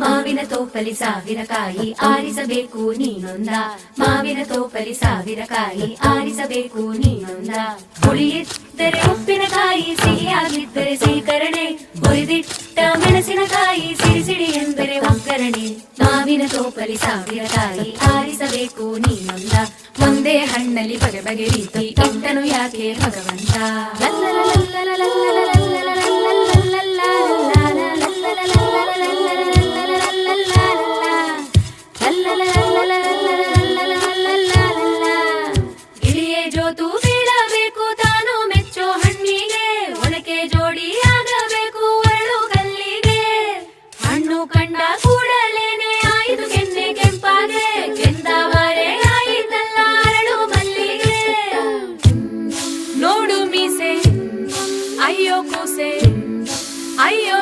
ಮಾವಿನ ತೋಪಲಿ ಸಾವಿರ ಕಾಯಿ ಆರಿಸಬೇಕು ನೀನೊಂದ ಮಾವಿನ ತೋಪಲಿ ಸಾವಿರ ಕಾಯಿ ಆರಿಸಬೇಕು ನೀನೊಂದ ಹುಳಿಯಿದ್ದರೆ ಉಪ್ಪಿನಕಾಯಿ ಸಿಹಿಯಾಗಿದ್ದರೆ ಸೀಕರಣೆ ಹುರಿದಿಟ್ಟ ಮೆಣಸಿನಕಾಯಿ ಸಿಡಿ ಸಿಡಿ ಎಂದರೆ ಒಗ್ಗರಣೆ ಮಾವಿನ ತೋಪಲಿ ಸಾವಿರ ಕಾಯಿ ಆರಿಸಬೇಕು ನೀನೊಂದ ಒಂದೇ ಹಣ್ಣಲ್ಲಿ ಬಗೆ ಬಗೆ ರೀತಿ ಇಟ್ಟನು ಯಾಕೆ ಭಗವಂತ ಕಂಡ ಕೂಡಲೇನೆ ಆಯಿತು ಕೆನ್ನೆ ಕೆಂಪಾಗೆ ಕೆಂದವರೆ ಆಯಿತಲ್ಲ ಅರಳು ಮಲ್ಲಿಗೆ ನೋಡು ಮೀಸೆ ಅಯ್ಯೋ ಕೂಸೆ ಅಯ್ಯೋ